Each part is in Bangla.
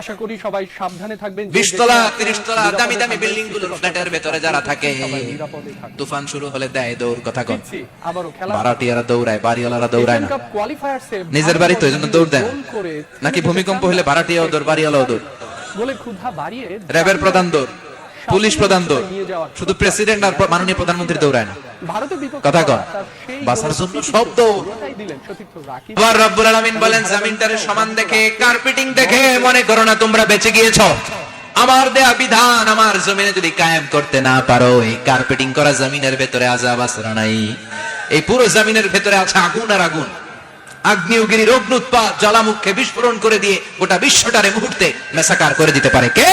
আশা করি সবাই সাবধানে থাকবেন। বিশতলা বিশ তলা যেখানে তিরিশ তলা নিরাপদে দামি দামি বিল্ডিংগুলোর ফ্ল্যাটের ভেতরে যারা থাকে। তুফান শুরু হলে দেয় দৌড় কথা কন। আবারও খেলা। ভাড়াটিয়ারা দৌড়ায় বাড়িওয়ালারা দৌড়ায় না। নিজের বাড়ি তো এজন্য জন্য দৌড় দেয়। গোল নাকি ভূমিকম্প হলে ভাড়াটিয়াও দৌড় বাড়িওয়ালাও দৌড়। বলে ক্ষুধা বাড়িয়ে র্যাবের প্রধান দৌড়। পুলিশ প্রধান দৌড়। শুধু প্রেসিডেন্ট আর মাননীয় প্রধানমন্ত্রী দৌড়ায় না। কথা বাঁচার গোল জন্য সব দৌড়। রব্বুল আলামিন বলেন, জামিনটারে সমান দেখে কার্পেটিং দেখে মনে করো না তোমরা বেঁচে গিয়েছো। আমার দেয়া বিধান, আমার জমিনে যদি কায়েম করতে না পারো, এই কার্পেটিং করা জমিনের ভেতরে আজাব আসরা নাই। এই পুরো জমিনের ভেতরে আছে আগুন আর আগুন। আগ্নেয়গিরির অগ্নুৎপাত জ্বালামুখে বিস্ফোরণ করে দিয়ে গোটা বিশ্বটারে মুহূর্তে মেসাকার করে দিতে পারে। কে?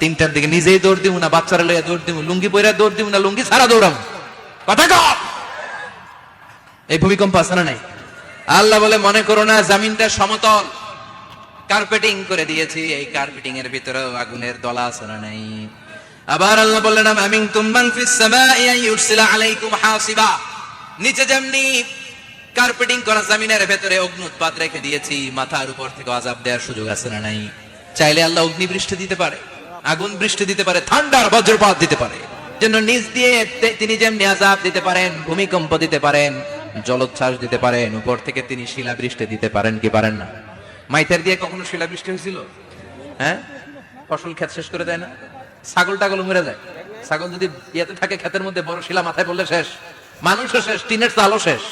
তিনটার দিকে নিজেই দৌড় দিব না, বাচ্চারা লইয়া দৌড় দিব লুঙ্গি পইরা দৌড় দিব না, লুঙ্গি সারা দৌড়াম। কথা কর এই ভূমিকম্প আছে না নাই? আল্লাহ বলে, মনে করো না, জামিনটা সমতল। কার্পেটিং করে দিয়েছি, এই কার্পেটিং এর ভিতরেও আগুনের দলা আছে না নাই? আবার আল্লাহ বললেন আমিন তুমান ফিস সামাই ইউরসিলা আলাইকুম হাসিবা। নিচে যেমনি কার্পেটিং করা জমিনের ভেতরে অগ্নুৎপাত রেখে দিয়েছি, মাথার উপর থেকে আযাব দেওয়ার সুযোগ আছে না নাই? চাইলে আল্লাহ অগ্নি বৃষ্টি দিতে পারে। আগুন বৃষ্টি দিতে পারে ঠান্ডার বজ্রপাত দিতে পারে। জন্য নিজ দিয়ে তিনি যেমনি আযাব দিতে পারেন, ভূমিকম্প দিতে পারেন, জলোচ্ছ্বাস দিতে পারেন, উপর থেকে তিনি শিলা বৃষ্টি দিতে পারেন কি পারেন না? মাইথার দিয়ে কখনো শিলা বৃষ্টি হয়েছিল? হ্যাঁ? ফসল ক্ষেত শেষ করে দেয় না? ছাগল টাগল মরে যায়। ছাগল যদি ইয়েতে থাকে, ক্ষেতের মধ্যে বড় শিলা মাথায় পড়লে শেষ। মানুষও শেষ, টিনের চালও শেষ।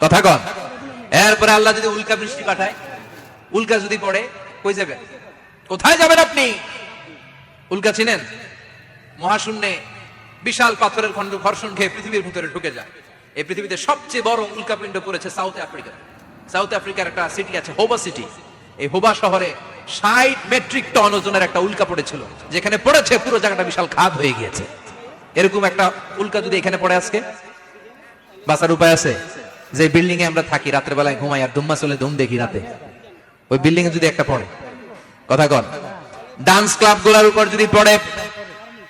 কথা কন। এরপরে আল্লাহ যদি উল্কা বৃষ্টি পাঠায়, উল্কা যদি পড়ে, কই যাবেন? কোথায় যাবেন আপনি? উল্কা চিনেন? মহাশূন্যে বিশাল পাথরের খণ্ড ঘর্ষণ খেয়ে পৃথিবীর ভিতরে ঢুকে যায়। এই পৃথিবীতে সবচেয়ে বড় উল্কাপিণ্ড পড়েছে সাউথ আফ্রিকা। সাউথ আফ্রিকার একটা সিটি আছে, হোবা সিটি এই হোবা শহরে ষাট মেট্রিক টন ওজনের একটা উল্কা পড়েছিল, যেখানে পড়েছে পুরো জায়গাটা বিশাল খাদ হয়ে গিয়েছে। এরকম একটা উল্কা যদি এখানে পড়ে আজকে? বাঁচার উপায় আছে? যে বিল্ডিং এ আমরা থাকি রাতের বেলায় ঘুমাই আর দুম্মা চলে ধুম দেখি রাতে। ওই বিল্ডিং এ যদি একটা পড়ে, কথা কন। ডান্স ক্লাবগুলার উপর যদি পড়ে,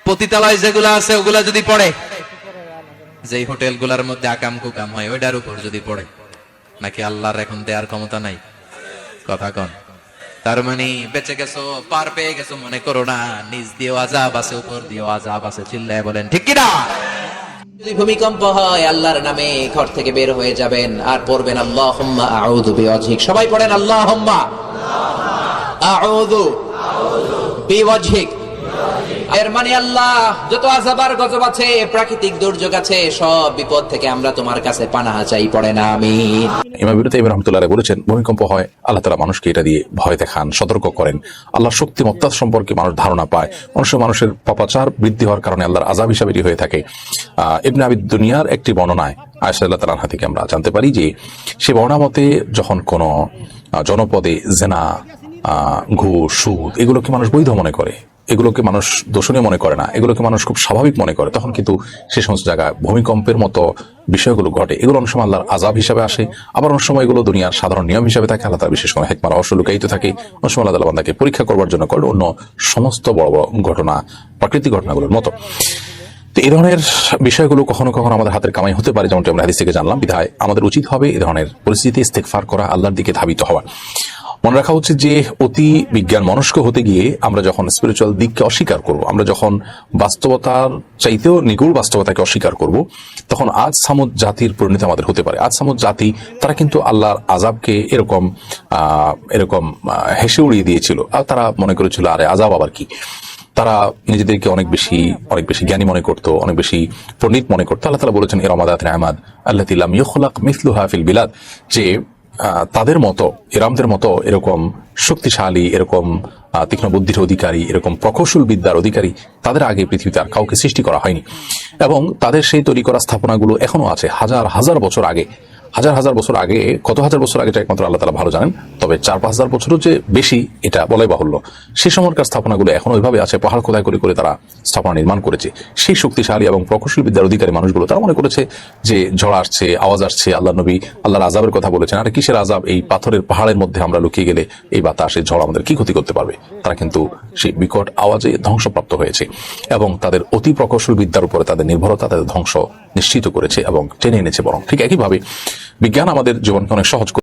পতিতালয় যেগুলো আছে, ওগুলা যদি পড়ে, যেই হোটেলগুলার মধ্যে আকাম কুকাম হয় ওইটার উপর যদি পড়ে, নাকি আল্লাহর এখন দেয়ার ক্ষমতা নাই? কথা কন। তার মানে বেঁচে গেছো, পার পেয়ে গেছো, মনে করো না, নিজ দিয়েও আজাব আছে, উপর দিয়েও আজাব আছে, চিল্লায় বলেন, ঠিক কিনা? যদি ভূমিকম্প হয়, আল্লাহর নামে ঘর থেকে বের হয়ে যাবেন, আর পড়বেন আল্লাহ আউযু বিওয়াজহিক। সবাই পড়েন আল্লাহ আউযু এর মানে আল্লাহ, যত আযাবার গজব আছে, প্রাকৃতিক দুর্যোগ আছে, সব বিপদ থেকে আমরা তোমার কাছে চাই, পড়ে না, আমিন। ইমাম বলেছেন, ভূমিকম্প হয়, আল্লাহ তালা মানুষকে এটা দিয়ে ভয় দেখান, সতর্ক করেন। আল্লাহর শক্তিমত্তা সম্পর্কে মানুষ ধারণা পায়। অনেক মানুষের পাপাচার বৃদ্ধি হওয়ার কারণে আল্লাহর আজাব হিসাবে হয়ে থাকে। ইবনে আবিদ দুনিয়ার একটি বর্ণনায় আয়সাল্লাহ তালাহা থেকে আমরা জানতে পারি যে, সে বর্ণামতে যখন কোনো জনপদে জেনা ঘুষ, সুদ, এগুলোকে মানুষ বৈধ মনে করে। এগুলোকে মানুষ দোষণীয় মনে করে না। এগুলোকে মানুষ খুব স্বাভাবিক মনে করে। তখন কিন্তু সে সমস্ত জায়গায় ভূমিকম্পের মতো বিষয়গুলো ঘটে। এগুলো অনেক সময় আল্লাহর আজাব হিসাবে আসে। আবার অনেক সময় এগুলো দুনিয়ার সাধারণ নিয়ম হিসাবে থাকে। আল্লাহ বিশেষ কোনো হেকমার রহস্য লুকায়িত থাকে। অনেক সময় আল্লাহ বান্দাকে পরীক্ষা করবার জন্য করে অন্য সমস্ত বড় বড় ঘটনা, প্রাকৃতিক ঘটনাগুলোর মতো। তো এই ধরনের বিষয়গুলো কখনো কখনো আমাদের হাতের কামাই হতে পারে, যেমনটি আমরা হাদিস থেকে জানলাম। বিধায় আমাদের উচিত হবে এই ধরনের পরিস্থিতি ইস্তেকফার করা, আল্লাহর দিকে ধাবিত হওয়া। মনে রাখা উচিত যে অতি বিজ্ঞান মনস্ক হতে গিয়ে আমরা যখন স্পিরিচুয়াল দিককে অস্বীকার করব, আমরা যখন বাস্তবতার চাইতেও নিগুড় বাস্তবতাকে অস্বীকার করব, তখন আজ সামুদ জাতির পরিণতি আমাদের হতে পারে। আজ সামুদ জাতি, তারা কিন্তু আল্লাহর আজাবকে এরকম এরকম হেসে উড়িয়ে দিয়েছিল। আর তারা মনে করেছিল, আরে আজাব আবার কি? তারা নিজেদেরকে অনেক বেশি অনেক বেশি জ্ঞানী মনে করতো, অনেক বেশি পণ্ডিত মনে করতো। আল্লাহ তালা বলেছেন এরমাদাত আহমাদ আল্লাহ তিলাম ইয়খলাক মিসলু হাফিল বিলাদ যে তাদের মতো এরামদের মতো এরকম শক্তিশালী, এরকম তীক্ষ্ণ বুদ্ধির অধিকারী, এরকম প্রকৌশল বিদ্যার অধিকারী তাদের আগে পৃথিবীতে আর কাউকে সৃষ্টি করা হয়নি। এবং তাদের সেই তৈরি করা স্থাপনাগুলো এখনও আছে, হাজার হাজার বছর আগে। হাজার হাজার বছর আগে, কত হাজার বছর আগে একমাত্র আল্লাহ তালা ভালো জানেন? তবে চার পাঁচ হাজার বছরও যে বেশি, এটা বলাই বাহুল্য। সেই সময়কার স্থাপনাগুলো এখন ওইভাবে আছে, পাহাড় খোদাই করে করে তারা স্থাপনা নির্মাণ করেছে। সেই শক্তিশালী এবং প্রকৌশল বিদ্যার অধিকারী মানুষগুলো তারা মনে করেছে যে ঝড় আসছে, আওয়াজ আসছে, আল্লাহ নবী আল্লাহর আজাবের কথা বলেছেন। আর কিসের আজাব এই পাথরের পাহাড়ের মধ্যে আমরা লুকিয়ে গেলে এই বাতাস ঝড় আমাদের কি ক্ষতি করতে পারবে? তারা কিন্তু সেই বিকট আওয়াজে ধ্বংসপ্রাপ্ত হয়েছে এবং তাদের অতি প্রকৌশল বিদ্যার উপরে তাদের নির্ভরতা তাদের ধ্বংস নিশ্চিত করেছে এবং টেনে এনেছে বরং। ঠিক একইভাবে বিজ্ঞান আমাদের জীবনকে অনেক সহজ